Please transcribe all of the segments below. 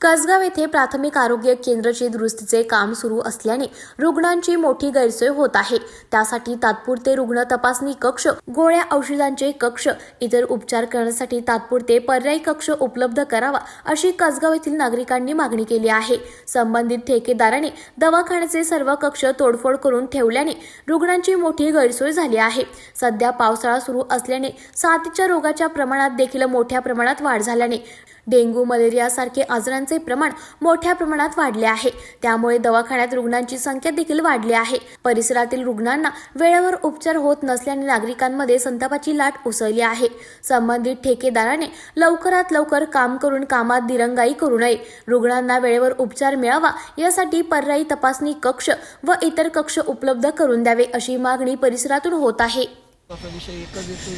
कसगाव येथे प्राथमिक आरोग्य केंद्राची दुरुस्तीचे काम सुरू असल्याने रुग्णांची मोठी गैरसोय होत आहे. त्यासाठी तात्पुरते रुग्ण तपासणी कक्ष गोळ्या औषधांचे कक्ष इतर उपचार करण्यासाठी तात्पुरते पर्यायी कक्ष उपलब्ध करावा अशी कसगाव येथील नागरिकांनी मागणी केली आहे. संबंधित ठेकेदाराने दवाखान्याचे सर्व कक्ष तोडफोड करून ठेवल्याने रुग्णांची मोठी गैरसोय झाली आहे. सध्या पावसाळा सुरू असल्याने साथीच्या रोगाच्या प्रमाणात देखील मोठ्या प्रमाणात वाढ झाल्याने डेंग्यू मलेरियासारखे आजारांचे प्रमाण मोठ्या प्रमाणात वाढले आहे. त्यामुळे दवाखान्यात रुग्णांची संख्या देखील वाढली आहे. परिसरातील रुग्णांना वेळेवर उपचार होत नसल्याने नागरिकांमध्ये संतापाची लाट उसळली आहे. संबंधित ठेकेदाराने लवकरात लवकर काम करून कामात दिरंगाई करू नये. रुग्णांना वेळेवर उपचार मिळावा यासाठी पर्यायी तपासणी कक्ष व इतर कक्ष उपलब्ध करून द्यावे अशी मागणी परिसरातून होत आहे. विषय एकच येतो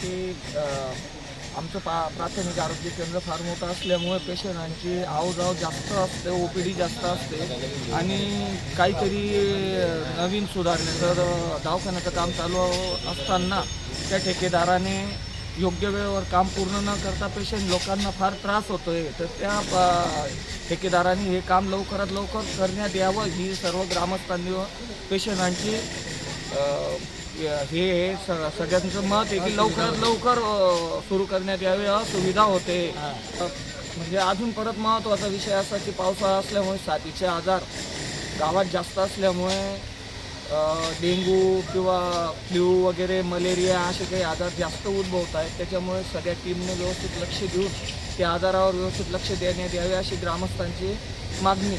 की आमचं पा प्राथमिक आरोग्य केंद्र फार मोठं असल्यामुळे पेशंटांची आवजाव जास्त असते ओ पी डी जास्त असते. आणि काहीतरी नवीन सुधारणे तर दवाखान्याचं काम चालू असताना त्या ठेकेदाराने योग्य वेळेवर काम पूर्ण न करता पेशंट लोकांना फार त्रास होतो आहे तर त्या ठेकेदाराने हे काम लवकरात लवकर करण्यात यावं. ही सर्व ग्रामस्थांनी व पेशंटांची हे स- सगळ्यांचं मत आहे की लवकरात लवकर सुरू करण्यात यावे सुविधा होते. म्हणजे अजून परत महत्त्वाचा विषय असा की पावसाळा असल्यामुळे साथीचे आजार गावात जास्त असल्यामुळे अ, डेंग्यू किंवा फ्ल्यू वगैरे मलेरिया असे काही आजार जास्त उद्भवत आहेत. त्याच्यामुळे सगळ्या टीमने व्यवस्थित लक्ष देऊन त्या आजारावर व्यवस्थित लक्ष देण्यात यावे अशी ग्रामस्थांची मागणी.